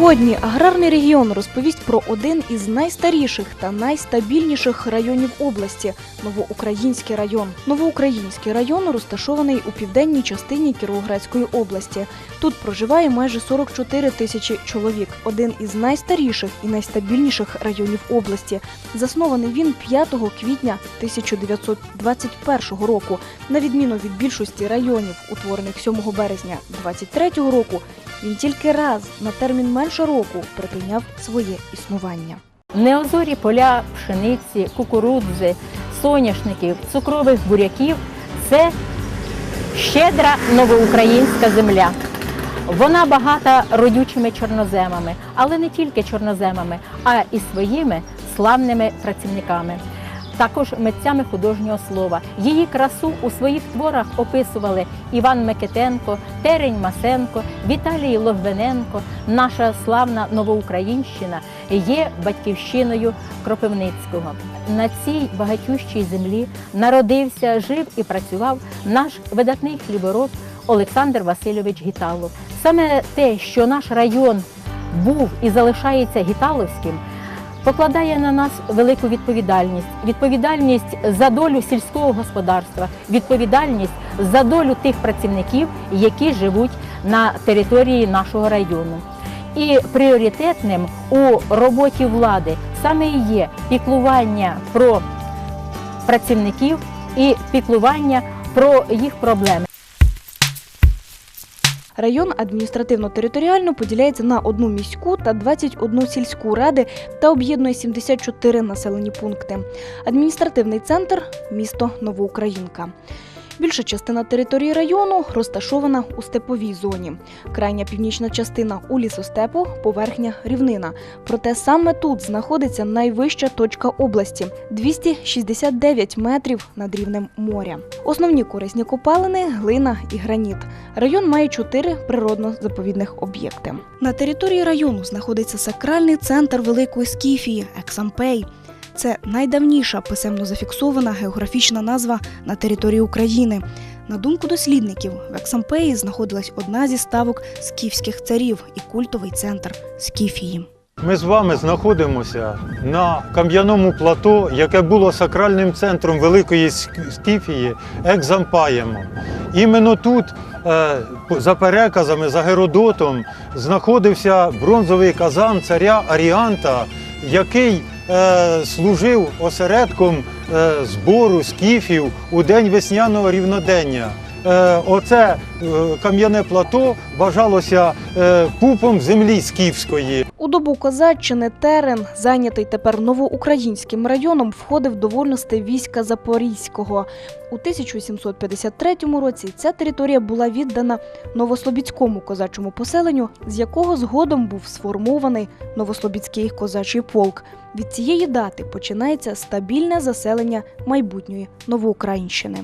Сьогодні аграрний регіон розповість про один із найстаріших та найстабільніших районів області Новоукраїнський район. Новоукраїнський район розташований у південній частині Кіровоградської області. Тут проживає майже 44 тисячі чоловік. Один із найстаріших і найстабільніших районів області. Заснований він 5 квітня 1921 року. На відміну від більшості районів, утворених 7 березня 23 року, він тільки раз на термін менше року припиняв своє існування. Неозорі поля пшениці, кукурудзи, соняшників, цукрових буряків це щедра новоукраїнська земля. Вона багата родючими чорноземами, але не тільки чорноземами, а і своїми славними працівниками. Також митцями художнього слова. Її красу у своїх творах описували Іван Микитенко, Терень Масенко, Віталій Логвиненко. Наша славна Новоукраїнщина є батьківщиною Кропивницького. На цій багатющій землі народився, жив і працював наш видатний хлібороб Олександр Васильович Гіталов. Саме те, що наш район був і залишається гіталовським, покладає на нас велику відповідальність. Відповідальність за долю сільського господарства, відповідальність за долю тих працівників, які живуть на території нашого району. І пріоритетним у роботі влади саме і є піклування про працівників і піклування про їх проблеми. Район адміністративно-територіально поділяється на одну міську та 21 сільську ради та об'єднує 74 населені пункти. Адміністративний центр місто Новоукраїнка. Більша частина території району розташована у степовій зоні. Крайня північна частина у лісостепу, поверхня рівнина. Проте саме тут знаходиться найвища точка області 269 метрів над рівнем моря. Основні корисні копалини глина і граніт. Район має чотири природно-заповідних об'єкти. На території району знаходиться сакральний центр Великої Скіфії Ексампей. Це найдавніша писемно зафіксована географічна назва на території України. На думку дослідників, в Ексампеї знаходилась одна зі ставок скіфських царів і культовий центр Скіфії. Ми з вами знаходимося на кам'яному плато, яке було сакральним центром Великої Ск- Скіфії Екзампаємом. Іменно тут, е, за переказами, за Геродотом, знаходився бронзовий казан царя Аріанта, який служив осередком е, збору скіфів у день весняного рівнодення. Е, оце е, кам'яне плато вважалося купом землі скіфської. Добу козаччини терен, зайнятий тепер новоукраїнським районом, входив до вольностей війська Запорізького. У 1753 році ця територія була віддана новослобідському козачому поселенню, з якого згодом був сформований новослобідський козачий полк. Від цієї дати починається стабільне заселення майбутньої Новоукраїнщини.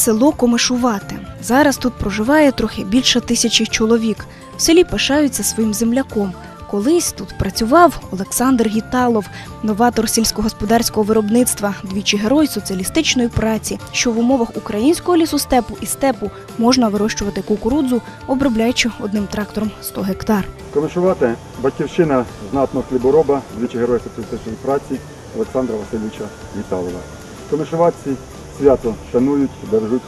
Село Комишувате. Зараз тут проживає трохи більше тисячі чоловік. В селі пишаються своїм земляком. Колись тут працював Олександр Гіталов, новатор сільськогосподарського виробництва, двічі герой соціалістичної праці, що в умовах українського лісостепу і степу можна вирощувати кукурудзу, обробляючи одним трактором 100 гектар. Комишувати батьківщина знатного хлібороба, двічі героя соціалістичної праці Олександра Васильовича Віталова. Комишуватці свято шанують, бережуть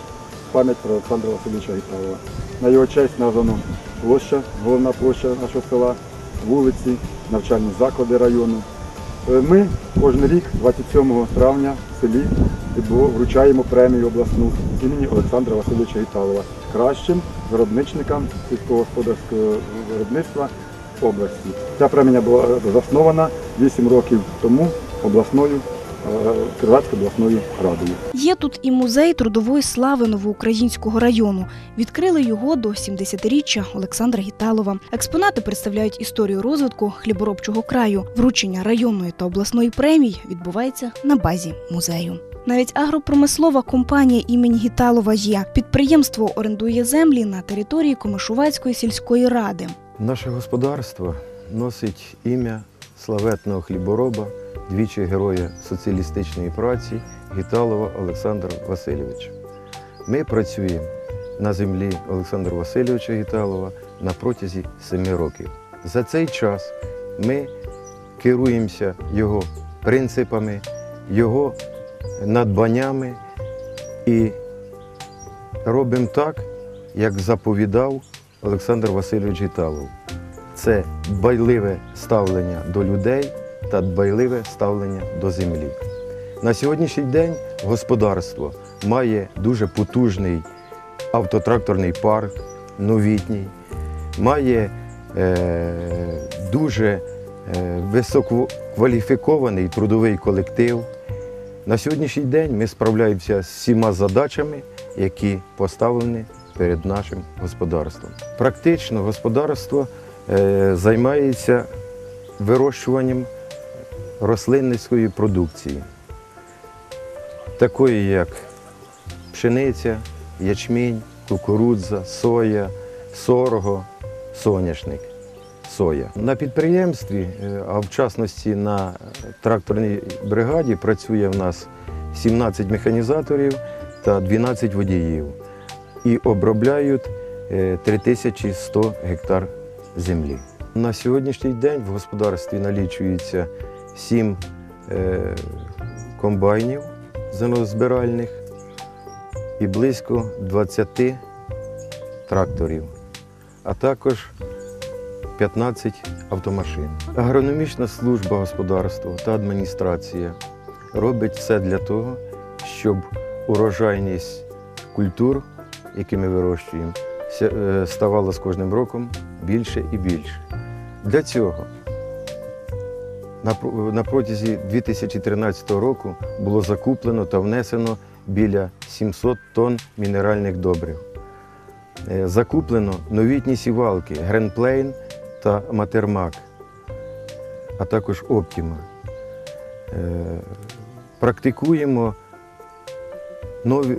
пам'ять про Олександра Васильовича Віталова. На його честь названо площа, головна площа нашого села, вулиці, навчальні заклади району. Е, Ми кожен рік, 27 травня, в селі вручаємо премію обласну імені Олександра Васильовича Гіталова кращим виробничникам сільськогосподарського виробництва області. Ця премія була заснована 8 років тому обласною Кривацькою обласною радою. Є тут і музей трудової слави новоукраїнського району. Відкрили його до 70-річчя Олександра Гіталова. Експонати представляють історію розвитку хліборобчого краю. Вручення районної та обласної премій відбувається на базі музею. Навіть агропромислова компанія імені Гіталова є. Підприємство орендує землі на території Комишувацької сільської ради. Наше господарство носить ім'я славетного хлібороба, двічі героя соціалістичної праці Гіталова Олександра Васильовича. Ми працюємо на землі Олександра Васильовича Гіталова на протязі семи років. За цей час ми керуємося його принципами, його надбаннями і робимо так, як заповідав Олександр Васильович Гіталов. Це дбайливе ставлення до людей та дбайливе ставлення до землі. На сьогоднішній день господарство має дуже потужний автотракторний парк, новітній, має е, дуже е, висококваліфікований трудовий колектив. На сьогоднішній день ми справляємося з всіма задачами, які поставлені перед нашим господарством. Практично господарство е, займається вирощуванням рослинницької продукції, такої як пшениця, ячмінь, кукурудза, соя, сорго, соняшник, соя. На підприємстві, е, а в частності на тракторній бригаді, працює в нас 17 механізаторів та 12 водіїв і обробляють е, 3100 гектар землі. На сьогоднішній день в господарстві налічується 7 е, комбайнів зернозбиральних і близько 20 тракторів, а також 15 автомашин. Агрономічна служба господарства та адміністрація робить все для того, щоб урожайність культур, які ми вирощуємо, е, ставала з кожним роком більше і більше. Для цього на протязі 2013 року було закуплено та внесено біля 700 тонн мінеральних добрив. Е, Закуплено новітні сівалки Гренплейн та Матермак, а також Оптіма. Е, Практикуємо нові, е,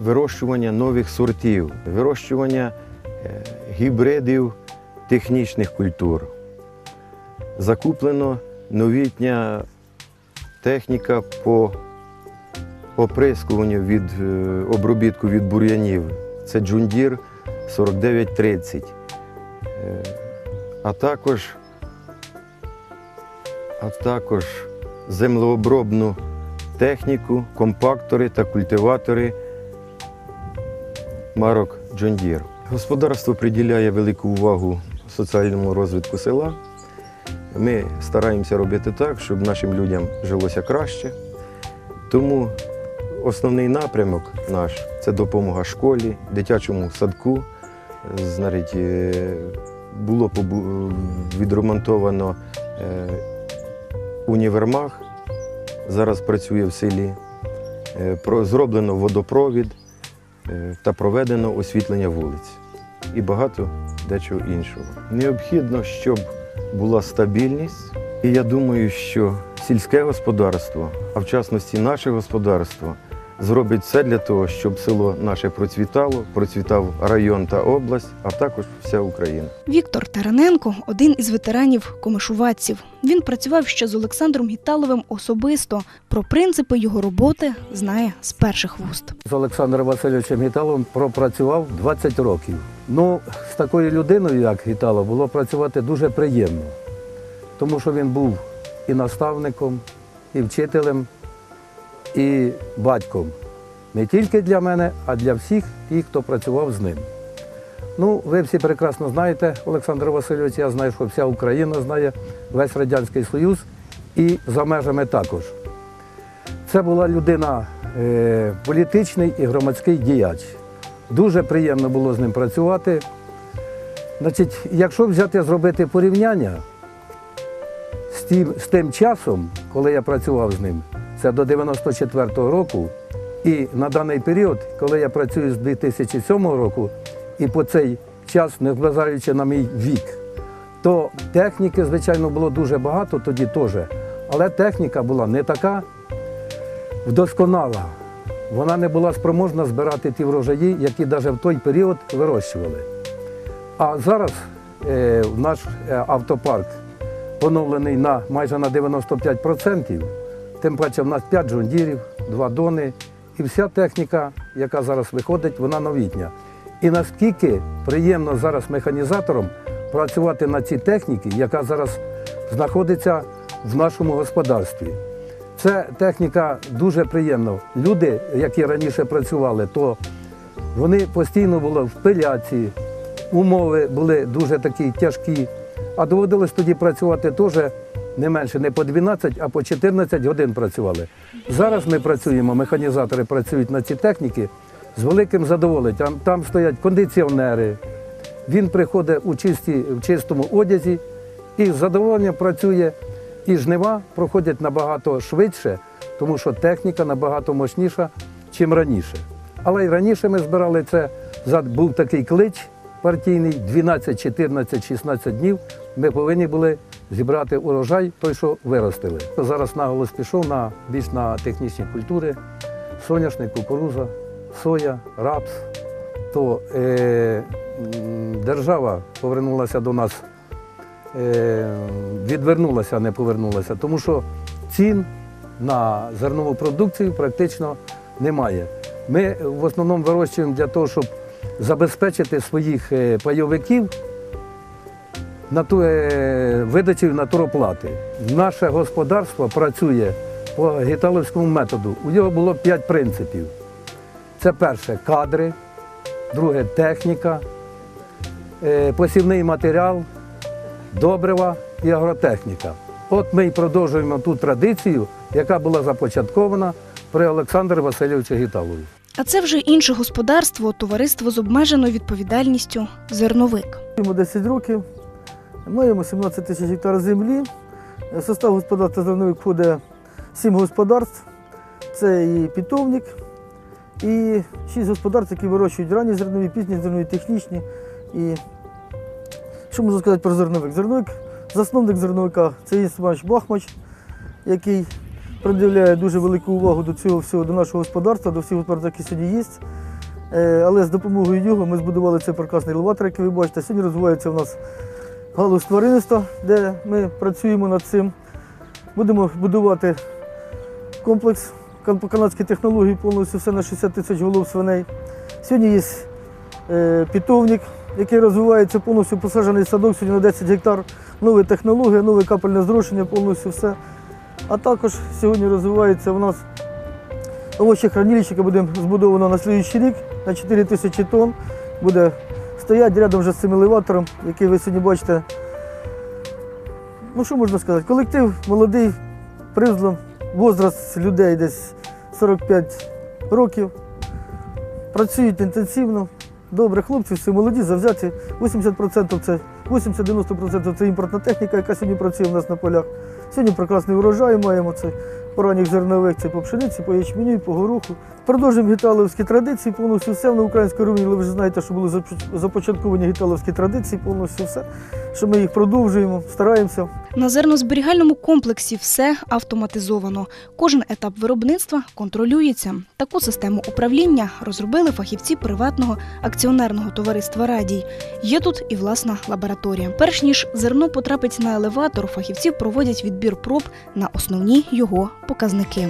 вирощування нових сортів, вирощування гібридів технічних культур. Закуплено новітня техніка по оприскуванню від е, обробітку від бур'янів. Це джундір 4930. Е, А також, а також землеобробну техніку, компактори та культиватори марок Джондір. Господарство приділяє велику увагу соціальному розвитку села. Ми стараємося робити так, щоб нашим людям жилося краще. Тому основний напрямок наш це допомога школі, дитячому садку. Знаєте, е, було відремонтовано е, універмаг, зараз працює в селі. Е, Зроблено водопровід та проведено освітлення вулиць і багато дечого іншого. Необхідно, щоб була стабільність, і я думаю, що сільське господарство, а в частності наше господарство, зробить все для того, щоб село наше процвітало, процвітав район та область, а також вся Україна. Віктор Тараненко один із ветеранів комишуватців. Він працював ще з Олександром Гіталовим особисто. Про принципи його роботи знає з перших вуст. З Олександром Васильовичем Гіталовим пропрацював 20 років. Ну, з такою людиною, як Гіталов, було працювати дуже приємно, тому що він був і наставником, і вчителем, і батьком. Не тільки для мене, а для всіх тих, хто працював з ним. Ну, ви всі прекрасно знаєте, Олександр Васильович, я знаю, що вся Україна знає, весь Радянський Союз. і за межами також. Це була людина е, політичний і громадський діяч. Дуже приємно було з ним працювати. Значить, якщо взяти зробити порівняння з тим, з тим часом, коли я працював з ним, це до 94-го року, і на даний період, коли я працюю з 2007 року, і по цей час, незважаючи на мій вік, то техніки, звичайно, було дуже багато тоді теж. Але техніка була не така вдосконала. Вона не була спроможна збирати ті врожаї, які навіть в той період вирощували. А зараз е, наш е, автопарк поновлений на майже на 95%. Тим паче в нас 5 джондірів, 2 дони. І вся техніка, яка зараз виходить, вона новітня. І наскільки приємно зараз механізаторам працювати на цій техніці, яка зараз знаходиться в нашому господарстві. Це техніка дуже приємна. Люди, які раніше працювали, то вони постійно були в пиляці, умови були дуже такі тяжкі. А доводилось тоді працювати теж не менше, не по 12, а по 14 годин працювали. Зараз ми працюємо, механізатори працюють на ці техніки з великим задоволенням. Там, там стоять кондиціонери. Він приходить у чисті, в чистому одязі і з задоволенням працює. І жнива проходять набагато швидше, тому що техніка набагато мощніша, ніж раніше. Але й раніше ми збирали це, був такий клич партійний, 12, 14, 16 днів ми повинні були зібрати урожай, той, що виростили. Зараз наголос пішов на більш на технічні культури, соняшник, кукуруза, соя, рапс. То е, держава повернулася до нас е, відвернулася, а не повернулася, тому що цін на зернову продукцію практично немає. Ми в основному вирощуємо для того, щоб забезпечити своїх е, пайовиків е, натуроплати. Наше господарство працює по гіталовському методу. У нього було п'ять принципів. Це перше кадри, друге техніка, е, посівний матеріал, добрива і агротехніка. От ми й продовжуємо ту традицію, яка була започаткована при Олександрі Васильовичі Гіталові. А це вже інше господарство, товариство з обмеженою відповідальністю зерновик. Йому 10 років, маємо 17 тисяч гектар землі. В состав господарства зерновик входить 7 господарств. Це і питомник, і 6 господарств, які вирощують ранні зернові, пізні зернові, технічні. І що можна сказати про зерновик? Зерновик, засновник зерновика це є Бахмач, який приділяє дуже велику увагу до цього всього, до нашого господарства, до всіх господарств, які сьогодні є. Е, Але з допомогою його ми збудували цей прекрасний елеватор, який ви бачите. Сьогодні розвивається у нас галузь тваринництва, де ми працюємо над цим. Будемо будувати комплекс по канадській технології, повністю все на 60 тисяч голов свиней. Сьогодні є е, питомник, який розвивається повністю посаджений садок, сьогодні на 10 гектар. Нові технології, нове капельне зрошення, повністю все. А також сьогодні розвивається у нас овочехранилище, яке буде збудовано на слідуючий рік на 4 тисячі тонн. Буде стояти рядом вже з цим елеватором, який ви сьогодні бачите. Ну що можна сказати? Колектив молодий, привзлом, возраст людей десь 45 років. Працюють інтенсивно. Добре, хлопці, всі молоді, завзяті. 80% це 80-90% це імпортна техніка, яка сьогодні працює в нас на полях. Сьогодні прекрасний урожай маємо. Це по ранніх зернових, це по пшениці, по ячменю, і по гороху. Продовжуємо гіталовські традиції, повністю все на українському рівні, ви вже знаєте, що були започ- започатковані гіталовські традиції, повністю все. Що ми їх продовжуємо, стараємося. На зернозберігальному комплексі все автоматизовано. Кожен етап виробництва контролюється. Таку систему управління розробили фахівці приватного акціонерного товариства Радій. Є тут і власна лабораторія. Перш ніж зерно потрапить на елеватор, фахівці проводять відбір проб на основні його показники.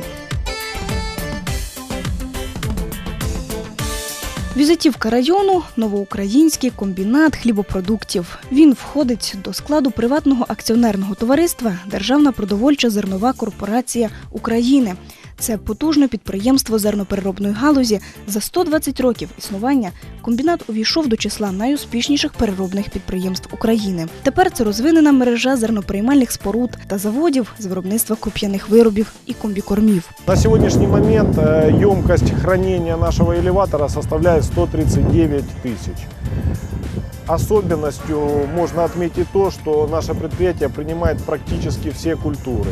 Візитівка району новоукраїнський комбінат хлібопродуктів. Він входить до складу приватного акціонерного товариства Державна продовольча зернова корпорація України. Це потужне підприємство зернопереробної галузі. За 120 років існування комбінат увійшов до числа найуспішніших переробних підприємств України. Тепер це розвинена мережа зерноприймальних споруд та заводів з виробництва круп'яних виробів і комбікормів. На сегодняшний момент э, емкость хранения нашего элеватора составляет 139 тысяч. Особенностью можно отметить то, что наше предприятие принимает практически все культуры.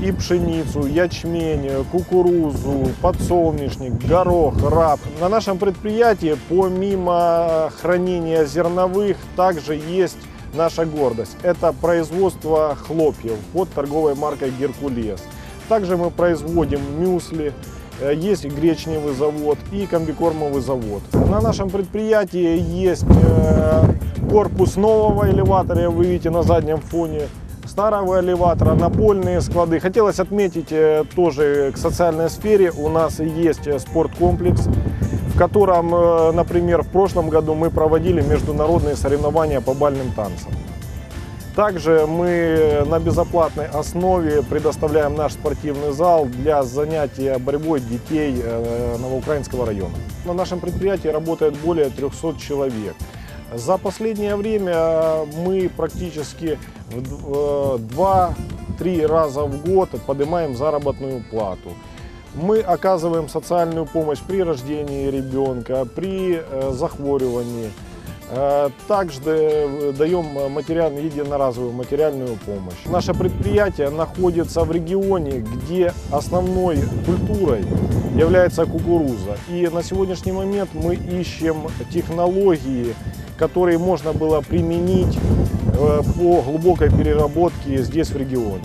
И пшеницу, ячмень, кукурузу, подсолнечник, горох, рап. На нашем предприятии помимо хранения зерновых также есть наша гордость. Это производство хлопьев под торговой маркой «Геркулес». Также мы производим мюсли, есть гречневый завод и комбикормовый завод. На нашем предприятии есть э, корпус нового элеватора, вы видите на заднем фоне, старого элеватора, напольные склады. Хотелось отметить э, тоже к социальной сфере у нас есть э, спорткомплекс, в котором, э, например, в прошлом году мы проводили международные соревнования по бальным танцам. Также мы на безоплатной основе предоставляем наш спортивный зал для занятия борьбой детей э, Новоукраинского района. На нашем предприятии работает более 300 человек. За последнее время мы практически в 2-3 раза в год поднимаем заработную плату. Мы оказываем социальную помощь при рождении ребенка, при э, захворювании. Э, Также э, даем материальную, единоразовую материальную помощь. Наше предприятие находится в регионе, где основной культурой является кукуруза. И на сегодняшний момент мы ищем технологии, которые можно было применить э, по глубокой переработке здесь в регионе.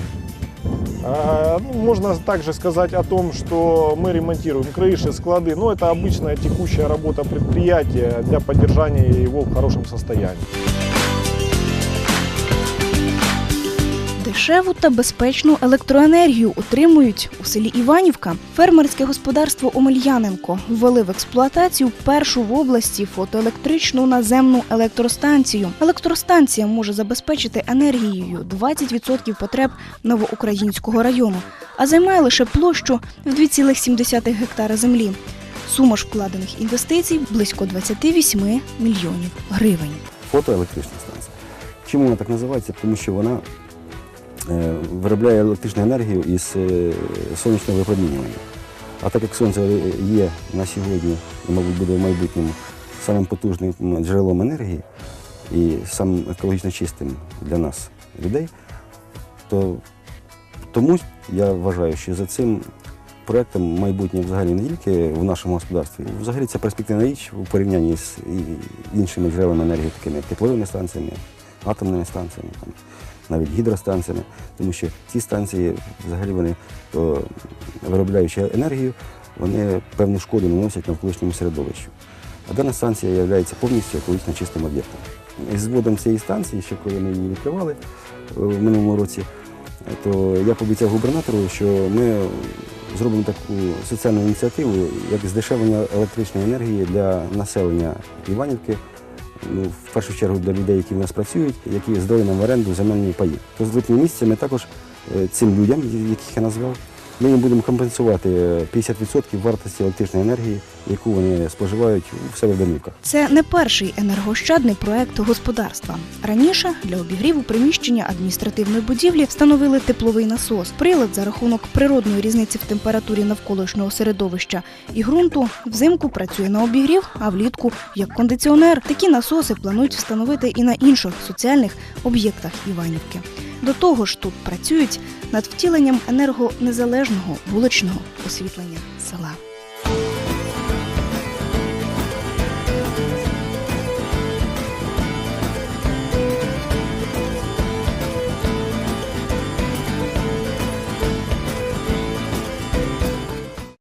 А, ну, Можно также сказать о том, что мы ремонтируем крыши, склады, но это обычная текущая работа предприятия для поддержания его в хорошем состоянии. Дешеву та безпечну електроенергію отримують у селі Іванівка. Фермерське господарство Омельяненко ввели в експлуатацію першу в області фотоелектричну наземну електростанцію. Електростанція може забезпечити енергією 20% потреб новоукраїнського району, а займає лише площу в 2,7 гектара землі. Сума ж вкладених інвестицій близько 28 мільйонів гривень. фотоелектрична станція. Чому вона так називається? Тому що вона виробляє електричну енергію із е, сонячного випромінювання. А так як сонце є на сьогодні і, мабуть, буде в майбутньому самим потужним джерелом енергії і самим екологічно чистим для нас людей, то тому я вважаю, що за цим проектом майбутнє взагалі не тільки в нашому господарстві, взагалі це перспективна річ у порівнянні з іншими джерелами енергії, такими тепловими станціями, атомними станціями, навіть гідростанціями, тому що ці станції взагалі вони, то, виробляючи енергію, вони певну шкоду наносять навколишньому середовищу. А дана станція є повністю екологічно чистим об'єктом. Із зводом цієї станції, ще коли ми її відкривали е, в минулому році, е, то я пообіцяв губернатору, що ми зробимо таку соціальну ініціативу, як здешевлення електричної енергії для населення Іванівки, ну, в першу чергу для людей, які в нас працюють, які здають нам в оренду земельні паї. То з липня місяця ми також е, цим людям, яких я назвав, ми їм будемо компенсувати е, 50% вартості електричної енергії, яку вони споживають у себе в. Це не перший енергоощадний проект господарства. Раніше для обігріву приміщення адміністративної будівлі встановили тепловий насос. Прилад за рахунок природної різниці в температурі навколишнього середовища і ґрунту взимку працює на обігрів, а влітку як кондиціонер. Такі насоси планують встановити і на інших соціальних об'єктах Іванівки. До того ж, тут працюють над втіленням енергонезалежного вуличного освітлення села.